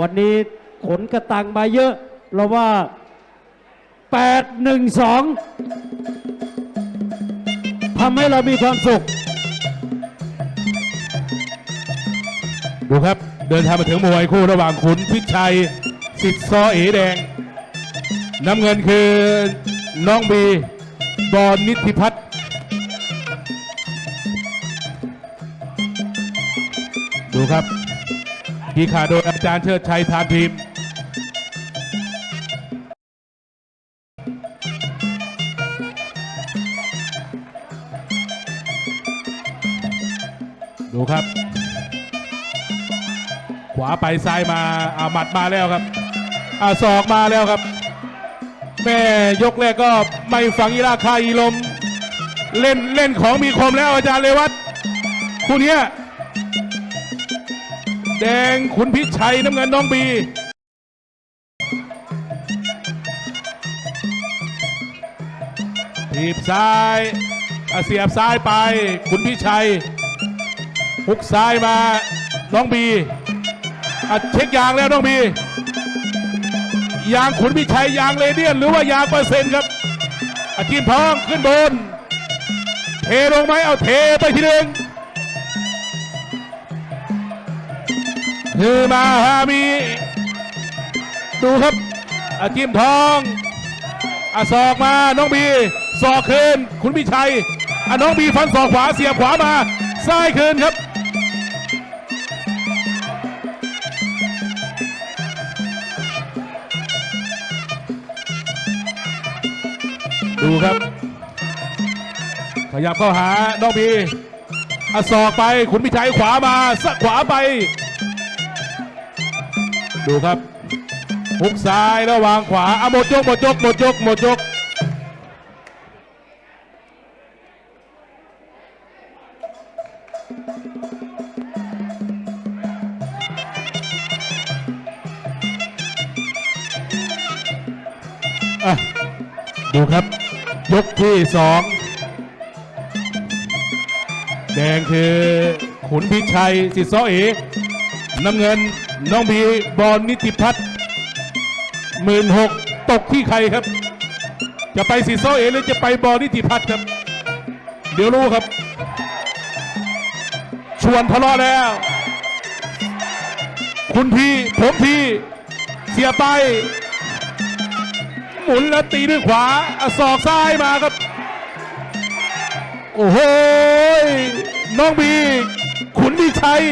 วันนี้ขนกระตังมาเยอะเราว่า 8 1 2ทำให้เรามีความสุข ดูครับ เดินทางมาถึงมวยคู่ระหว่างขุนพิชัยสิทธิ์ซอเอแดง น้ำเงินคือน้องบีบอลนิติพัฒน์ดูครับ พี่ขาโดยอาจารย์เชิดชัยทานทีมดูครับ ขวาไปซ้ายมาอาหมัดมาแล้วครับอาศอกมาแล้วครับ แม่ยกแรกก็ไม่ฝังอีราคาอีลม เล่นเล่นของมีคมแล้วอาจารย์เลวัตคู่นี้ แดงขุนพิชัยน้ำเงินน้องบีทีบซ้ายอะเสียบซ้ายไป ขุนพิชัยฮุกซ้ายมาน้องบีอะเช็คยางแล้วน้องบี ยางขุนพิชัยยางเรเดียนหรือว่ายางเปอร์เซ็นต์ครับอาจีนทองขึ้นบน เทลงไหมเอาเทไปทีหนึ่ง คือมาฮามีดูครับอาจีมทองอาศอกมาน้องบีศอกคืนคุณพิชัยอะน้องบีฟันศอกขวาเสียบขวามาซ้ายคืนครับดูครับ ขยับเข้าหาน้องบีอศอกไปขุนพิชัยขวามาสักขวาไป ดูครับหุกซ้ายแล้ววางขวาอะหมดยกหมดยกหมดยกหมดยกอะดูครับ ยกที่สองแดงคือขุนพิชัยสิทธิ์ซ้อเอ น้ำเงินน้องบีบอลนิติพัฒน์หมื่นหกตกที่ใครครับ จะไปสิทธิ์ซ้อเอหรือจะไปบอลนิติพัฒน์ครับ เดี๋ยวรู้ครับ ชวนทะเลาะแล้ว คุณพี่ผมพี่เสียไป หมุนแล้วตีด้วยขวาอศอกซ้ายมาครับ โอ้โหยน้องบี ขุนพิชัย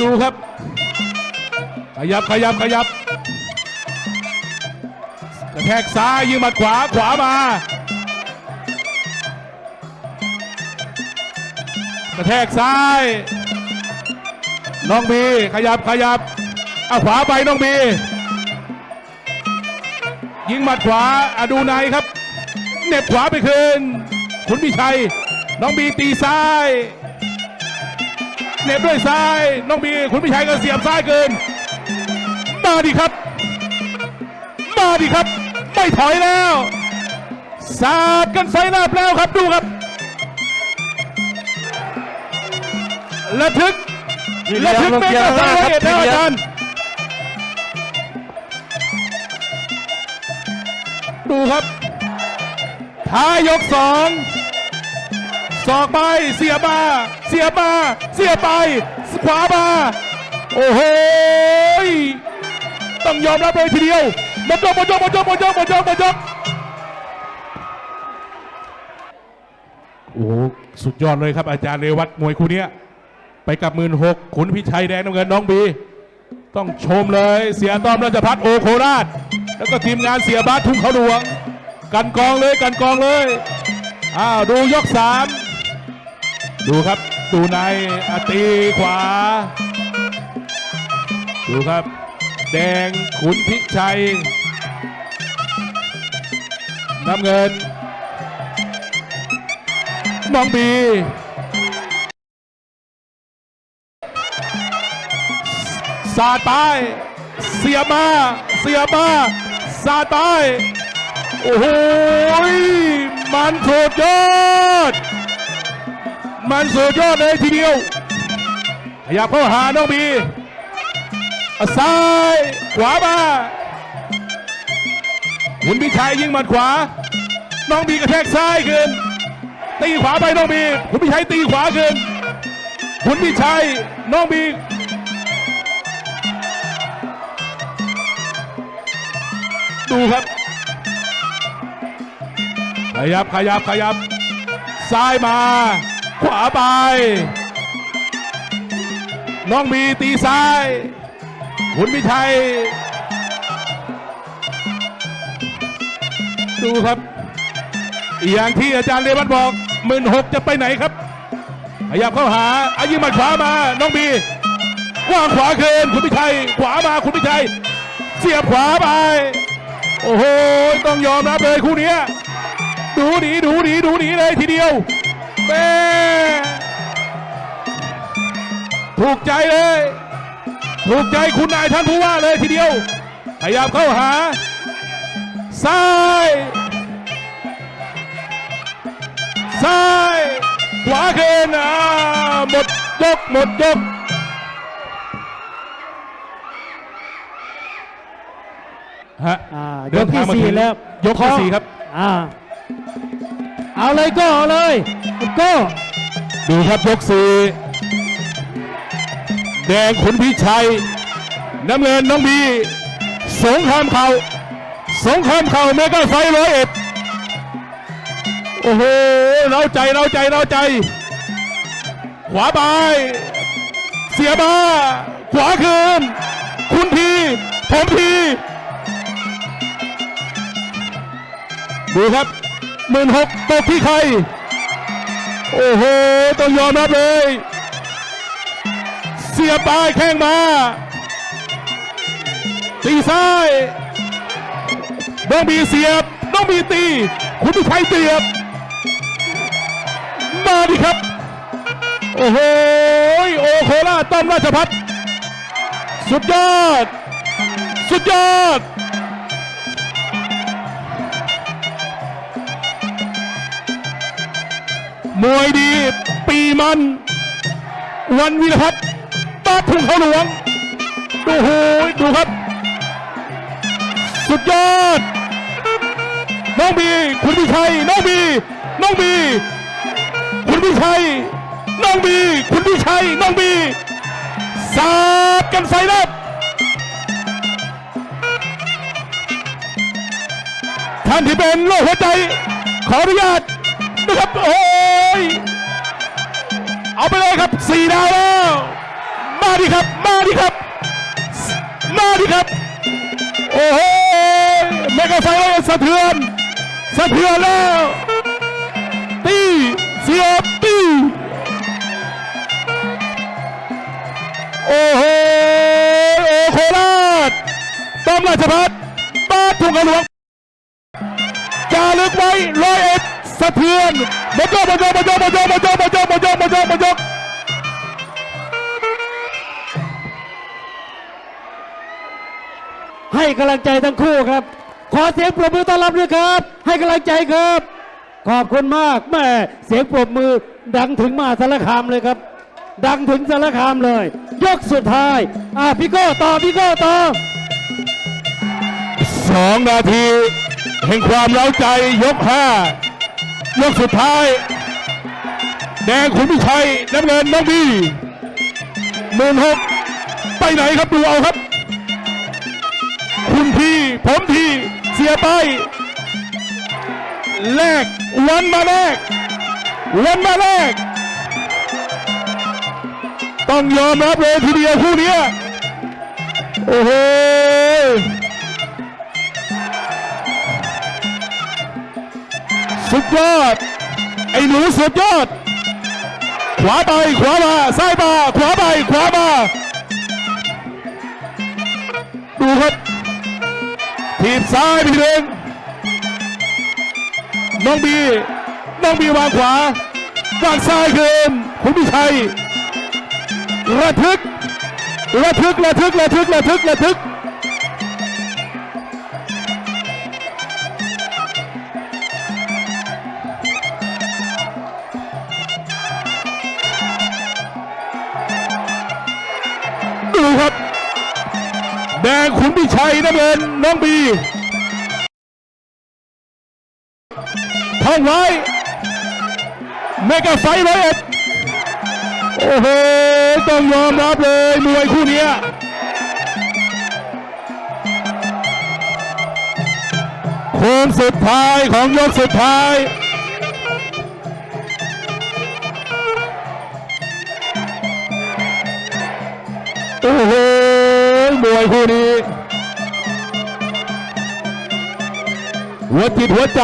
ดูครับ ขยับขยับขยับกระแทกซ้ายยิงหมัดขวาขวามา กระแทกซ้าย น้องบีขยับขยับเอาขวาไปน้องบียิงหมัดขวาอดูในครับเน็บขวาไปคืนขุนพิชัย น้องบีตีซ้าย เหน็บด้วยซ้ายน้องบีขุนพิชัยก็เสียบซ้ายเกิน มาดิครับ มาดิครับ ไม่ถอยแล้วสาดกันไฟลาบแล้วครับดูครับระทึกและถึงเป็นกระแสร้อยเอ็ดแล้วอาจารย์ดูครับท้ายยกสอง สอกไป เสียบมาเสียบมาเสียไป ขวามาโอ้โหต้องยอมรับเลยทีเดียวหมดยกหมดยกหมดยกหมดยกหมดยกหมดยกโอ้สุดยอดเลยครับอาจารย์เรวัตมวยคู่นี้ไปกับหมื่นหกขุนพิชัยแดงน้ำเงินน้องบี ต้องชมเลยเสียต้อมราชพัฒโอโคราช แล้วก็ทีมงานเสียบาสทุ่งเขาหลวง กันกองเลยกันกองเลยอ้าวดูยกสาม ดูครับ ดูในอตีขวา ดูครับ แดงขุนพิชัย น้ำเงิน น้องบีสาดไป เสียบมา เสียบมาสาดไป โอ้โห มันสุดยอด มันสุดยอดเลยทีเดียวขยับเข้าหาน้องบีซ้ายขวามาขุนพิชัยยิงหมัดขวา น้องบีกระแทกซ้ายขึ้นตีขวาไปน้องบีขุนพิชัยตีขวาขึ้นขุนพิชัยน้องบีดูครับ ขยับขยับขยับซ้ายมา ขวาไป น้องบีตีซ้ายขุนพิชัย ดูครับ อย่างที่อาจารย์เรวัตบอกหมื่นหกจะไปไหนครับขยับเข้าหาอายิงมัดขวามา น้องบีว่างขวาเกินคุณพิชัย ขวามาคุณพิชัย เสียบขวาไป โอ้โห ต้องยอมรับเลยคู่นี้ ดูหนีดูหนีดูหนีเลยทีเดียว แม่ถูกใจเลย ถูกใจคุณนายท่านผู้ว่าเลยทีเดียวขยับเข้าหา ซ้าย ซ้าย ขวาเกินอ่าหมดยกหมดยกฮะอ่าเดิยนกที่ทางมาสี่ถึงแล้ว ยกที่สี่ครับ อ่า เอาเลยก็เอาเลยก็ดูครับยกสี่แดงขุนพิชัย น้ำเงินน้องบีสงครามเข่าสงครามเข่าเมกาไฟร้อยเอ็ดโอ้โหเราใจเราใจเราใจ ขวาไป เสียบ้า ขวาคืน คุณที ผมที ดูครับ หมื่นหกตกที่ใคร โอ้โห ต้องยอมรับเลย เสียบปลายแข้งมา ตีซ้ายน้องบีเสียบน้องบีตี คุณพิชัยเสียบ มาดิครับ โอ้โห โอโคราต้อมราชพัฒน์สุดยอด สุดยอด มวยดี ปีมัน วันวีรพัฒน์ตาทุ่งเขาหลวง ดูโหดูครับ สุดยอด น้องบี คุณพิชัย น้องบี น้องบี คุณพิชัย น้องบี คุณพิชัย น้องบี สาดกันไฟลับท่านที่เป็นโรคหัวใจ ขออนุญาตนะครับโอ้ เอาไปเลยครับสี่ดาวแล้ว มาดิครับ มาดิครับ มาดิครับ โอ้โหเมกาไฟเลยสะเทือน สะเทือนแล้ว ตีเสียบตีโอ้โห โอ้โคราชต้อมราชพัฒน์บ้านทุ่งกระหลวง เทือนมายกมายกมายกมายกมายกมายกมายกมายกมายกให้กำลังใจทั้งคู่ครับ ขอเสียงปรบมือต้อนรับด้วยครับ ให้กำลังใจครับ ขอบคุณมากแม่เสียงปรบมือดังถึงมหาสารคามเลยครับ ดังถึงสารคามเลย ยกสุดท้ายอ่าพี่โก้ต่อพี่โก้ต่อสองนาทีแห่งความเล้าใจยกห้า ยกสุดท้าย แดงขุนพิชัยน้ำเงินน้องบีหมื่นหกไปไหนครับดูเอาครับ คุณพี่ผมพี่เสียไปแลกวันมาแลกวันมาแลกต้องยอมรับเลยทีเดียวคู่นี้โอ้โห สุดยอด ไอ้หนูสุดยอด ขวาไป ขวามาซ้ายมาขวาไป ขวามา ดูครับ ทีบซ้ายไปทีหนึ่งน้องบี น้องบีวางขวาวางซ้ายคืนคุณพิชัยระทึก ระทึก ระทึก ระทึก ระทึกระทึก ดูครับ แดงขุนพิชัยน้ำเงินน้องบีท่องไว้เมกาไฟร้อยเอ็ดโอ้โหต้องยอมรับเลยมวยคู่นี้โค้งสุดท้ายของยกสุดท้าย คู่นี้ หัวจิตหัวใจ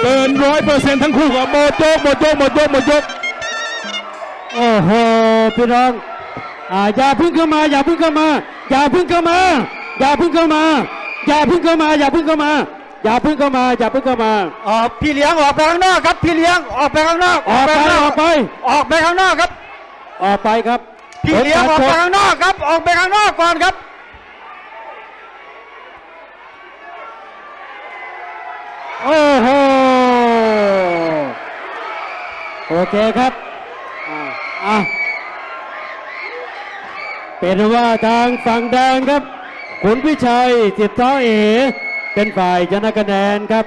เกินร้อยเปอร์เซ็นต์ทั้งคู่กับหมดยกหมดยกหมดยกหมดยกโอ้โหพี่น้องอ่าอย่าเพึ่งเข้ามา อย่าเพึ่งเข้ามา อย่าเพึ่งเข้ามา อย่าเพึ่งเข้ามา อย่าเพึ่งเข้ามา อย่าเพึ่งเข้ามา อย่าเพึ่งเข้ามา อย่าเพึ่งเข้ามา ออกพี่เลี้ยงออกไปข้างนอกครับพี่เลี้ยงออกไปข้างนอกออกไปข้างนออกไป ออกไปข้างนอกครับ ออกไปครับ พี่เลี้ยงออกไปข้างนอกครับ ออกไปข้างนอกก่อนครับ โอ้โห โอเคครับ อะเป็นว่าทางฝั่งแดงครับ ขุนพิชัยสิทธิ์ท้อเอ เป็นฝ่ายชนะคะแนนครับ